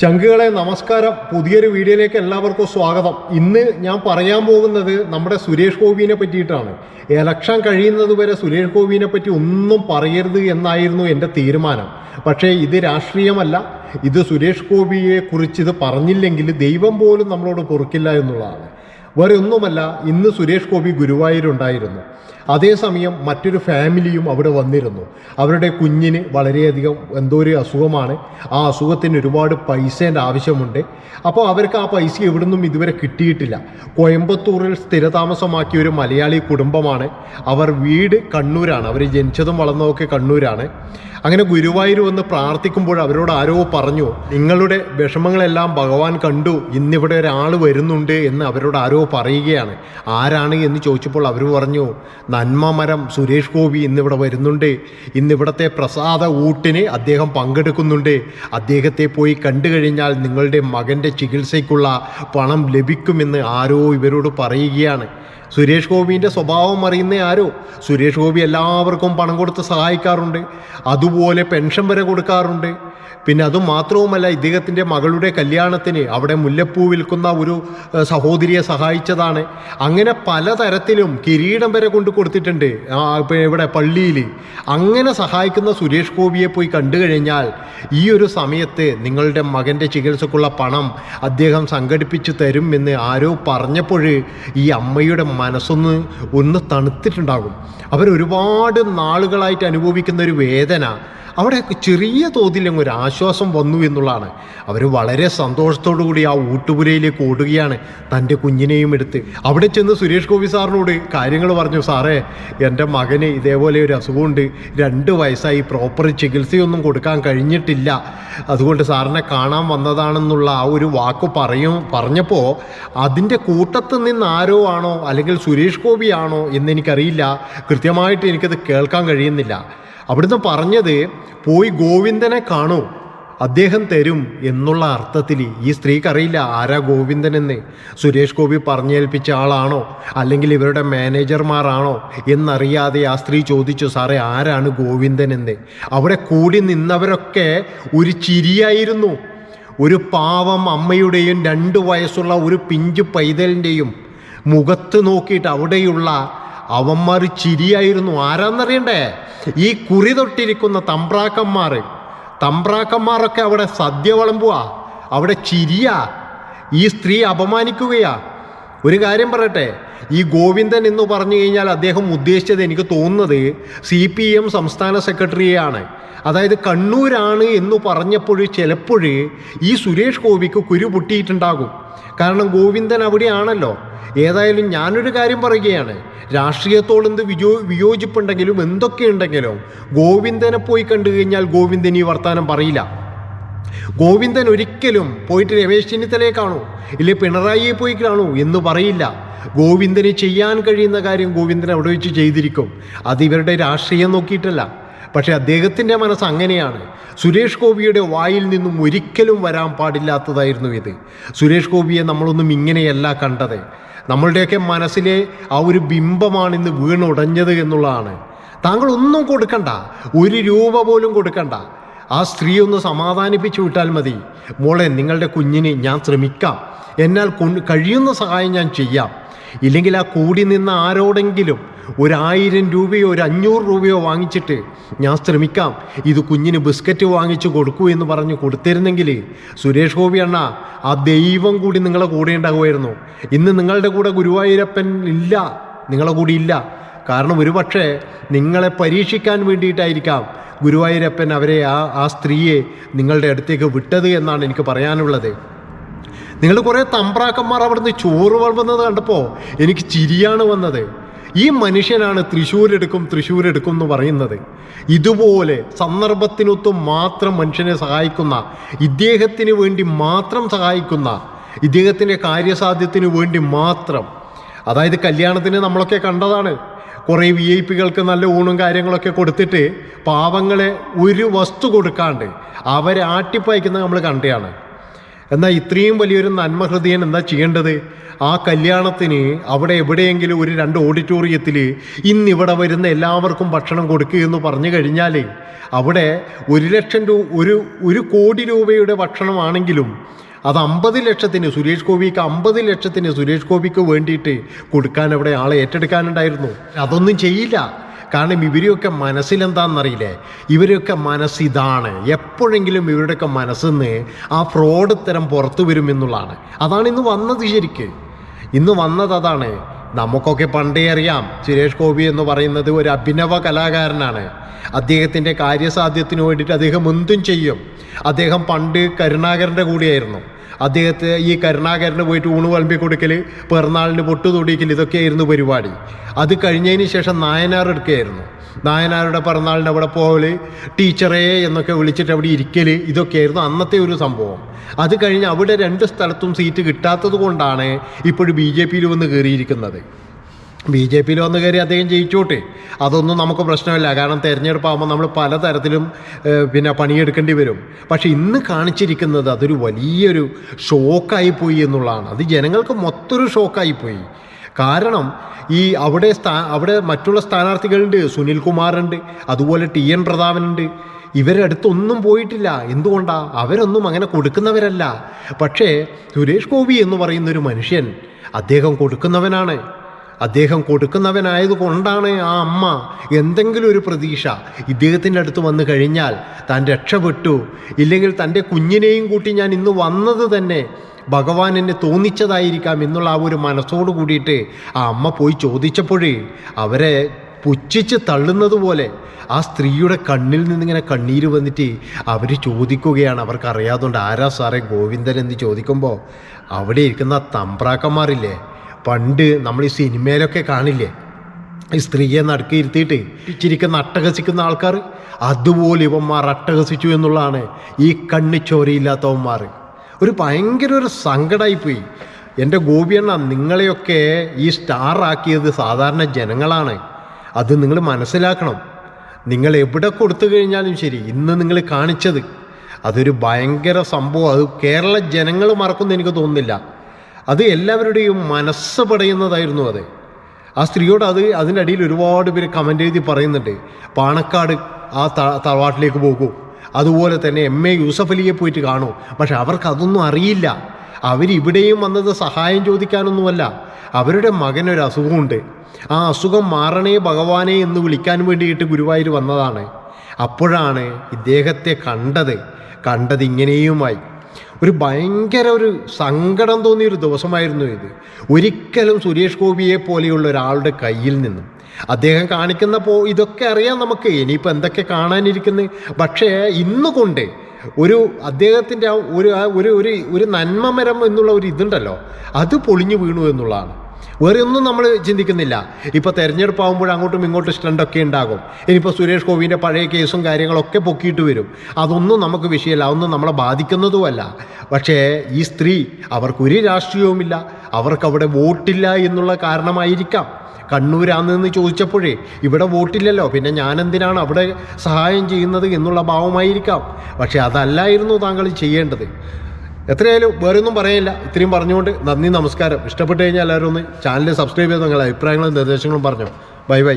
ചങ്കുകളെ നമസ്കാരം. പുതിയൊരു വീഡിയോയിലേക്ക് എല്ലാവർക്കും സ്വാഗതം. ഇന്ന് ഞാൻ പറയാൻ പോകുന്നത് നമ്മുടെ സുരേഷ് ഗോപിനെ പറ്റിയിട്ടാണ്. ഇലക്ഷൻ കഴിയുന്നത് വരെ സുരേഷ് ഗോപിനെ പറ്റി ഒന്നും പറയരുത് എന്നായിരുന്നു എന്റെ തീരുമാനം. പക്ഷേ ഇത് രാഷ്ട്രീയമല്ല. ഇത് സുരേഷ് ഗോപിയെ കുറിച്ച് ഇത് പറഞ്ഞില്ലെങ്കിൽ ദൈവം പോലും നമ്മളോട് പൊറുക്കില്ല എന്നുള്ളതാണ്. വേറെ ഒന്നുമല്ല ഇന്ന് സുരേഷ് ഗോപി ഗുരുവായൂരുണ്ടായിരുന്നു. അതേസമയം മറ്റൊരു ഫാമിലിയും അവിടെ വന്നിരുന്നു. അവരുടെ കുഞ്ഞിന് വളരെയധികം എന്തോ ഒരു അസുഖമാണ്. ആ അസുഖത്തിന് ഒരുപാട് പൈസേന്റെ ആവശ്യമുണ്ട്. അപ്പോൾ അവർക്ക് ആ പൈസ എവിടുന്നും ഇതുവരെ കിട്ടിയിട്ടില്ല. കോയമ്പത്തൂരിൽ സ്ഥിരതാമസമാക്കിയ ഒരു മലയാളി കുടുംബമാണ്. അവർ വീട് കണ്ണൂരാണ്. അവർ ജനിച്ചതും വളർന്നതൊക്കെ കണ്ണൂരാണ്. അങ്ങനെ ഗുരുവായൂർ വന്ന് പ്രാർത്ഥിക്കുമ്പോൾ അവരോട് ആരോ പറഞ്ഞു നിങ്ങളുടെ വിഷമങ്ങളെല്ലാം ഭഗവാൻ കണ്ടു. ഇന്നിവിടെ ഒരാൾ വരുന്നുണ്ട് എന്ന് അവരോട് ആരോ പറയുകയാണ്. ആരാണ്? എന്ന് ചോദിച്ചപ്പോൾ അവർ പറഞ്ഞു നന്മ മരം സുരേഷ് ഗോപി ഇന്നിവിടെ വരുന്നുണ്ട്. ഇന്നിവിടത്തെ പ്രസാദ ഊട്ടിന് അദ്ദേഹം പങ്കെടുക്കുന്നുണ്ട്. അദ്ദേഹത്തെ പോയി കണ്ടു കഴിഞ്ഞാൽ നിങ്ങളുടെ മകന്റെ ചികിത്സയ്ക്കുള്ള പണം ലഭിക്കുമെന്ന് ആരോ ഇവരോട് പറയുകയാണ്. സുരേഷ് ഗോപിന്റെ സ്വഭാവം അറിയുന്ന ആരോ? സുരേഷ് ഗോപി എല്ലാവർക്കും പണം കൊടുത്ത് സഹായിക്കാറുണ്ട്. അതുപോലെ പെൻഷൻ വരെ കൊടുക്കാറുണ്ട്. പിന്നെ അതും മാത്രവുമല്ല ഇദ്ദേഹത്തിന്റെ മകളുടെ കല്യാണത്തിന് അവിടെ മുല്ലപ്പൂ വിൽക്കുന്ന ഒരു സഹോദരിയെ സഹായിച്ചതാണ്. അങ്ങനെ പലതരത്തിലും കിരീടം വരെ കൊണ്ട് കൊടുത്തിട്ടുണ്ട്. ഇവിടെ പള്ളിയിൽ അങ്ങനെ സഹായിക്കുന്ന സുരേഷ് ഗോപിയെ പോയി കണ്ടു കഴിഞ്ഞാൽ ഈ ഒരു സമയത്ത് നിങ്ങളുടെ മകന്റെ ചികിത്സക്കുള്ള പണം അദ്ദേഹം സംഘടിപ്പിച്ചു തരും എന്ന് ആരോ പറഞ്ഞപ്പോൾ ഈ അമ്മയുടെ മനസ്സൊന്ന് ഒന്ന് തണുത്തിട്ടുണ്ടാകും. അവരൊരുപാട് നാളുകളായിട്ട് അനുഭവിക്കുന്ന ഒരു വേദന. അവിടെ ചെറിയ തോതിൽ ഒരു ആശ്വാസം വന്നു എന്നുള്ളതാണ്. അവർ വളരെ സന്തോഷത്തോടു കൂടി ആ ഊട്ടുപുരയിലേക്ക് ഓടുകയാണ് തന്റെ കുഞ്ഞിനെയും എടുത്ത്. അവിടെ ചെന്ന് സുരേഷ് ഗോപി സാറിനോട് കാര്യങ്ങൾ പറഞ്ഞു സാറേ എന്റെ മകന് ഇതേപോലെ ഒരു അസുഖമുണ്ട്. രണ്ട് വയസ്സായി പ്രോപ്പർ ചികിത്സയൊന്നും കൊടുക്കാൻ കഴിഞ്ഞിട്ടില്ല. അതുകൊണ്ട് സാറിനെ കാണാൻ വന്നതാണെന്നുള്ള ആ ഒരു വാക്ക് പറയും പറഞ്ഞപ്പോൾ അതിന്റെ കൂട്ടത്തിൽ നിന്ന് ആരോ ആണോ അല്ലെങ്കിൽ സുരേഷ് ഗോപിയാണോ എന്നെനിക്കറിയില്ല കൃത്യമായിട്ട് എനിക്കത് കേൾക്കാൻ കഴിയുന്നില്ല. അവിടുന്ന് പറഞ്ഞത് പോയി ഗോവിന്ദനെ കാണൂ അദ്ദേഹം തരും എന്നുള്ള അർത്ഥത്തിൽ. ഈ സ്ത്രീക്കറിയില്ല ആരാ ഗോവിന്ദൻ എന്ന് സുരേഷ് ഗോപി പറഞ്ഞേൽപ്പിച്ച ആളാണോ? അല്ലെങ്കിൽ ഇവരുടെ മാനേജർമാരാണോ? എന്നറിയാതെ ആ സ്ത്രീ ചോദിച്ചു സാറേ ആരാണ് ഗോവിന്ദൻ എന്ന് അവിടെ കൂടി നിന്നവരൊക്കെ ഒരു ചിരിയായിരുന്നു. ഒരു പാവം അമ്മയുടെയും രണ്ട് വയസ്സുള്ള ഒരു പിഞ്ചു പൈതലിന്റെയും മുഖത്ത് നോക്കിയിട്ട് അവിടെയുള്ള അവന്മാർ ചിരിയായിരുന്നു. ആരാന്നറിയണ്ടേ? ഈ കുറി തൊട്ടിരിക്കുന്ന തമ്പ്രാക്കന്മാർ. തമ്പ്രാക്കന്മാരൊക്കെ അവിടെ സദ്യ വിളമ്പുക അവിടെ ചിരിയാ. ഈ സ്ത്രീ അപമാനിക്കുകയാ. ഒരു കാര്യം പറയട്ടെ. ഈ ഗോവിന്ദൻ എന്ന് പറഞ്ഞു കഴിഞ്ഞാൽ അദ്ദേഹം ഉദ്ദേശിച്ചത് എനിക്ക് തോന്നുന്നത് സി പി എം സംസ്ഥാന സെക്രട്ടറിയാണ് അതായത് കണ്ണൂരാണ് എന്ന് പറഞ്ഞപ്പോൾ ചിലപ്പോൾ ഈ സുരേഷ് ഗോപിക്ക് കുരു പൊട്ടിയിട്ടുണ്ടാകും. കാരണം ഗോവിന്ദൻ അവിടെയാണല്ലോ. ഏതായാലും ഞാനൊരു കാര്യം പറയുകയാണ്. രാഷ്ട്രീയത്തോട് എന്ത് വിജോ വിയോജിപ്പുണ്ടെങ്കിലും എന്തൊക്കെയുണ്ടെങ്കിലും ഗോവിന്ദനെ പോയി കണ്ടു കഴിഞ്ഞാൽ ഗോവിന്ദൻ ഈ വർത്തമാനം പറയില്ല. ഗോവിന്ദൻ ഒരിക്കലും പോയിട്ട് രമേശ് ചെന്നിത്തലയെ കാണൂ ഇല്ലെ പിണറായിയെ പോയി കാണൂ എന്ന് പറയില്ല. ഗോവിന്ദന് ചെയ്യാൻ കഴിയുന്ന കാര്യം ഗോവിന്ദൻ അവിടെ വെച്ച് ചെയ്തിരിക്കും. അത് ഇവരുടെ രാഷ്ട്രീയം നോക്കിയിട്ടല്ല. പക്ഷേ അദ്ദേഹത്തിന്റെ മനസ്സ് അങ്ങനെയാണ്. സുരേഷ് ഗോപിയുടെ വായിൽ നിന്നും ഒരിക്കലും വരാൻ പാടില്ലാത്തതായിരുന്നു ഇത്. സുരേഷ് ഗോപിയെ നമ്മളൊന്നും ഇങ്ങനെയല്ല കണ്ടത്. നമ്മളുടെയൊക്കെ മനസ്സിലെ ആ ഒരു ബിംബമാണ് ഇന്ന് വീണുടഞ്ഞത് എന്നുള്ളതാണ്. താങ്കൾ ഒന്നും കൊടുക്കണ്ട. ഒരു രൂപ പോലും കൊടുക്കണ്ട. ആ സ്ത്രീ ഒന്ന് സമാധാനിപ്പിച്ചു വിട്ടാൽ മതി. മോളെ നിങ്ങളുടെ കുഞ്ഞിന് ഞാൻ ശ്രമിക്കാം. എന്നാൽ കഴിയുന്ന സഹായം ഞാൻ ചെയ്യാം. ഇല്ലെങ്കിൽ ആ കൂടി നിന്ന ആരോടെങ്കിലും ഒരായിരം രൂപയോ ഒരു അഞ്ഞൂറ് രൂപയോ വാങ്ങിച്ചിട്ട് ഞാൻ ശ്രമിക്കാം. ഇത് കുഞ്ഞിന് ബിസ്ക്കറ്റ് വാങ്ങിച്ചു കൊടുക്കൂ എന്ന് പറഞ്ഞ് കൊടുത്തിരുന്നെങ്കിൽ സുരേഷ് ഗോപി അണ്ണ ആ ദൈവം കൂടി നിങ്ങളെ കൂടെ ഉണ്ടാകുമായിരുന്നു. ഇന്ന് നിങ്ങളുടെ കൂടെ ഗുരുവായൂരപ്പൻ ഇല്ല നിങ്ങളെ കൂടി ഇല്ല. കാരണം ഒരുപക്ഷെ നിങ്ങളെ പരീക്ഷിക്കാൻ വേണ്ടിയിട്ടായിരിക്കാം ഗുരുവായൂരപ്പൻ അവരെ ആ ആ സ്ത്രീയെ നിങ്ങളുടെ അടുത്തേക്ക് വിട്ടത് എന്നാണ് എനിക്ക് പറയാനുള്ളത്. നിങ്ങൾ കുറേ തമ്പ്രാക്കന്മാർ അവിടുന്ന് ചോറ് വളർന്നത് കണ്ടപ്പോൾ എനിക്ക് ചിരിയാണ് വന്നത്. ഈ മനുഷ്യനാണ് തൃശ്ശൂർ എടുക്കും എന്ന് പറയുന്നത്. ഇതുപോലെ സന്ദർഭത്തിനൊത്ത് മാത്രം മനുഷ്യനെ സഹായിക്കുന്ന ഇദ്ദേഹത്തിന് വേണ്ടി മാത്രം സഹായിക്കുന്ന ഇദ്ദേഹത്തിന്റെ കാര്യസാധ്യത്തിന് വേണ്ടി മാത്രം അതായത് കല്യാണത്തിന് നമ്മളൊക്കെ കണ്ടതാണ്. കുറേ വി ഐ പികൾക്ക് നല്ല ഊണും കാര്യങ്ങളൊക്കെ കൊടുത്തിട്ട് പാവങ്ങളെ ഒരു വസ്തു കൊടുക്കാണ്ട് അവരെ ആട്ടിപ്പയക്കുന്നത് നമ്മൾ കണ്ടതാണ്. എന്നാൽ ഇത്രയും വലിയൊരു നന്മഹൃദയൻ എന്താ ചെയ്യേണ്ടത്? ആ കല്യാണത്തിന് അവിടെ എവിടെയെങ്കിലും ഒരു രണ്ട് ഓഡിറ്റോറിയത്തിൽ ഇന്നിവിടെ വരുന്ന എല്ലാവർക്കും ഭക്ഷണം കൊടുക്കുക എന്ന് പറഞ്ഞു കഴിഞ്ഞാൽ അവിടെ ഒരു ലക്ഷം രൂപ ഒരു ഒരു കോടി രൂപയുടെ ഭക്ഷണമാണെങ്കിലും അത് അമ്പത് ലക്ഷത്തിന് സുരേഷ് ഗോപിക്ക് അമ്പത് ലക്ഷത്തിന് സുരേഷ് ഗോപിക്ക് വേണ്ടിയിട്ട് കൊടുക്കാൻ അവിടെ ആളെ ഏറ്റെടുക്കാനുണ്ടായിരുന്നു. അതൊന്നും ചെയ്യില്ല. കാരണം ഇവരെയൊക്കെ മനസ്സിലെന്താണെന്നറിയില്ലേ ഇവരെയൊക്കെ മനസ്സിതാണ്. എപ്പോഴെങ്കിലും ഇവരുടെയൊക്കെ മനസ്സിന്ന് ആ ഫ്രോഡ് തരം പുറത്തു വരും എന്നുള്ളതാണ്. അതാണ് ഇന്ന് വന്നത് ശരിക്ക്. ഇന്ന് വന്നത് അതാണ്. നമുക്കൊക്കെ പണ്ടേ അറിയാം. സുരേഷ് ഗോപി എന്ന് പറയുന്നത് ഒരു അഭിനവ കലാകാരനാണ്. അദ്ദേഹത്തിന്റെ കാര്യസാധ്യത്തിന് വേണ്ടിയിട്ട് അദ്ദേഹം എന്തും ചെയ്യും. അദ്ദേഹം പണ്ട് കരുണാകരന്റെ കൂടെയായിരുന്നു. അദ്ദേഹത്തെ ഈ കരുണാകരന് പോയിട്ട് ഊണ് വിളമ്പി കൊടുക്കൽ പിറന്നാളിന് പൊട്ടു തൊടിക്കൽ ഇതൊക്കെയായിരുന്നു പരിപാടി. അത് കഴിഞ്ഞതിന് ശേഷം നായനാർ എടുക്കുകയായിരുന്നു. നായനാരുടെ പിറന്നാളിന്റെ അവിടെ പോകൽ ടീച്ചറേ എന്നൊക്കെ വിളിച്ചിട്ട് അവിടെ ഇരിക്കൽ ഇതൊക്കെയായിരുന്നു അന്നത്തെ ഒരു സംഭവം. അത് കഴിഞ്ഞ് അവിടെ രണ്ട് സ്ഥലത്തും സീറ്റ് കിട്ടാത്തത് കൊണ്ടാണ് ഇപ്പോഴും ബി ജെ പിയിൽ വന്ന് കയറിയിരിക്കുന്നത്. ബി ജെ പിയിൽ വന്ന് കയറി അദ്ദേഹം ജയിച്ചോട്ടെ. അതൊന്നും നമുക്ക് പ്രശ്നമില്ല. കാരണം തെരഞ്ഞെടുപ്പാകുമ്പോൾ നമ്മൾ പലതരത്തിലും പിന്നെ പണിയെടുക്കേണ്ടി വരും. പക്ഷേ ഇന്ന് കാണിച്ചിരിക്കുന്നത് അതൊരു വലിയൊരു ഷോക്കായി പോയി എന്നുള്ളതാണ്. അത് ജനങ്ങൾക്ക് മൊത്തൊരു ഷോക്കായി പോയി. കാരണം ഈ അവിടെ സ്ഥാ അവിടെ മറ്റുള്ള സ്ഥാനാർത്ഥികളുണ്ട്. സുനിൽ കുമാറുണ്ട്. അതുപോലെ ടി എൻ പ്രതാപനുണ്ട്. ഇവരടുത്തൊന്നും പോയിട്ടില്ല. എന്തുകൊണ്ടാ? അവരൊന്നും അങ്ങനെ കൊടുക്കുന്നവരല്ല. പക്ഷേ സുരേഷ് ഗോപി എന്ന് പറയുന്നൊരു മനുഷ്യൻ അദ്ദേഹം കൊടുക്കുന്നവനാണ്. അദ്ദേഹം കൊടുക്കുന്നവനായതുകൊണ്ടാണ് ആ അമ്മ എന്തെങ്കിലും ഒരു പ്രതീക്ഷ. ഇദ്ദേഹത്തിന്റെ അടുത്ത് വന്നു കഴിഞ്ഞാൽ താൻ രക്ഷപ്പെട്ടു. ഇല്ലെങ്കിൽ തന്റെ കുഞ്ഞിനെയും കൂട്ടി ഞാൻ ഇന്ന് വന്നത് തന്നെ ഭഗവാൻ എന്നെ തോന്നിച്ചതായിരിക്കാം എന്നുള്ള ആ ഒരു മനസ്സോട് കൂടിയിട്ട് ആ അമ്മ പോയി ചോദിച്ചപ്പോഴേ അവരെ പുച്ഛിച്ച് തള്ളുന്നത് പോലെ ആ സ്ത്രീയുടെ കണ്ണിൽ നിന്നിങ്ങനെ കണ്ണീര് വന്നിട്ട് അവർ ചോദിക്കുകയാണ്. അവർക്ക് അറിയാതുകൊണ്ട് ആരാ സാറേ ഗോവിന്ദൻ എന്ന് ചോദിക്കുമ്പോൾ അവിടെ ഇരിക്കുന്ന തമ്പ്രാക്കന്മാരില്ലേ? പണ്ട് നമ്മൾ ഈ സിനിമയിലൊക്കെ കാണില്ലേ? ഈ സ്ത്രീയെ നടുക്കിയിരുത്തിയിട്ട് ചിരിക്കുന്ന അട്ടഹസിക്കുന്ന ആൾക്കാർ അതുപോലെ ഇവന്മാർ അട്ടഹസിച്ചു എന്നുള്ളതാണ് ഈ കണ്ണു ചോരയില്ലാത്തവന്മാർ. ഒരു ഭയങ്കര ഒരു സങ്കടമായിപ്പോയി എന്റെ ഗോപിയണ്ണ നിങ്ങളെയൊക്കെ ഈ സ്റ്റാർ ആക്കിയത് സാധാരണ ജനങ്ങളാണ്. അത് നിങ്ങൾ മനസ്സിലാക്കണം. നിങ്ങൾ എവിടെ കൊടുത്തു കഴിഞ്ഞാലും ശരി ഇന്ന് നിങ്ങൾ കാണിച്ചത്. അതൊരു ഭയങ്കര സംഭവം. അത് കേരള ജനങ്ങൾ മറക്കുമെന്ന് എനിക്ക് തോന്നുന്നില്ല. അത് എല്ലാവരുടെയും മനസ്സ് പടയുന്നതായിരുന്നു അത്. ആ സ്ത്രീയോട് അത് അതിന്റെ അടിയിൽ ഒരുപാട് പേര് കമന്റ് എഴുതി പറയുന്നുണ്ട്. പാണക്കാട് ആ തറവാട്ടിലേക്ക് പോകൂ. അതുപോലെ തന്നെ എം എ യൂസഫ് അലിയെ പോയിട്ട് കാണൂ. പക്ഷെ അവർക്ക് അതൊന്നും അറിയില്ല. അവരിവിടെയും വന്നത് സഹായം ചോദിക്കാനൊന്നുമല്ല. അവരുടെ മകനൊരു അസുഖമുണ്ട്. ആ അസുഖം മാറണേ ഭഗവാനെ എന്ന് വിളിക്കാൻ വേണ്ടിയിട്ട് ഗുരുവായൂർ വന്നതാണ്. അപ്പോഴാണ് ഇദ്ദേഹത്തെ കണ്ടത്. കണ്ടത് ഇങ്ങനെയുമായി. ഒരു ഭയങ്കര ഒരു സങ്കടം തോന്നിയ ഒരു ദിവസമായിരുന്നു ഇത്. ഒരിക്കലും സുരേഷ് ഗോപിയെ പോലെയുള്ള ഒരാളുടെ കയ്യിൽ നിന്നും അദ്ദേഹം കാണിക്കുന്ന പോ ഇതൊക്കെ അറിയാം നമുക്ക്. ഇനിയിപ്പോൾ എന്തൊക്കെ കാണാനിരിക്കുന്നത് പക്ഷേ ഇന്നുകൊണ്ട് ഒരു അദ്ദേഹത്തിന്റെ ആ ഒരു ഒരു ഒരു നന്മമരം എന്നുള്ള ഒരു ഇതുണ്ടല്ലോ അത് പൊളിഞ്ഞു വീണു എന്നുള്ളതാണ്. വേറെ ഒന്നും നമ്മൾ ചിന്തിക്കുന്നില്ല. ഇപ്പോൾ തെരഞ്ഞെടുപ്പാകുമ്പോൾ അങ്ങോട്ടും ഇങ്ങോട്ടും സ്റ്റണ്ടൊക്കെ ഉണ്ടാകും. ഇനിയിപ്പോൾ സുരേഷ് ഗോപിന്റെ പഴയ കേസും കാര്യങ്ങളൊക്കെ പൊക്കിയിട്ട് വരും. അതൊന്നും നമുക്ക് വിഷയമല്ല അതൊന്നും നമ്മളെ ബാധിക്കുന്നതുമല്ല. പക്ഷേ ഈ സ്ത്രീ അവർക്കൊരു രാഷ്ട്രീയവുമില്ല. അവർക്കവിടെ വോട്ടില്ല എന്നുള്ള കാരണമായിരിക്കാം. കണ്ണൂരാണെന്ന് ചോദിച്ചപ്പോഴേ ഇവിടെ വോട്ടില്ലല്ലോ പിന്നെ ഞാൻ എന്തിനാണ് അവിടെ സഹായം ചെയ്യുന്നത് എന്നുള്ള ഭാവമായിരിക്കാം. പക്ഷേ അതല്ലായിരുന്നു താങ്കൾ ചെയ്യേണ്ടത്. എത്രയായാലും വേറെ ഒന്നും പറയാനില്ല. ഇത്രയും പറഞ്ഞുകൊണ്ട് നന്ദി നമസ്കാരം. ഇഷ്ടപ്പെട്ട് കഴിഞ്ഞാൽ എല്ലാവരും ഒന്ന് ചാനൽ സബ്സ്ക്രൈബ് ചെയ്ത് നിങ്ങളുടെ അഭിപ്രായങ്ങളും നിർദ്ദേശങ്ങളും പറഞ്ഞു. Bye bye.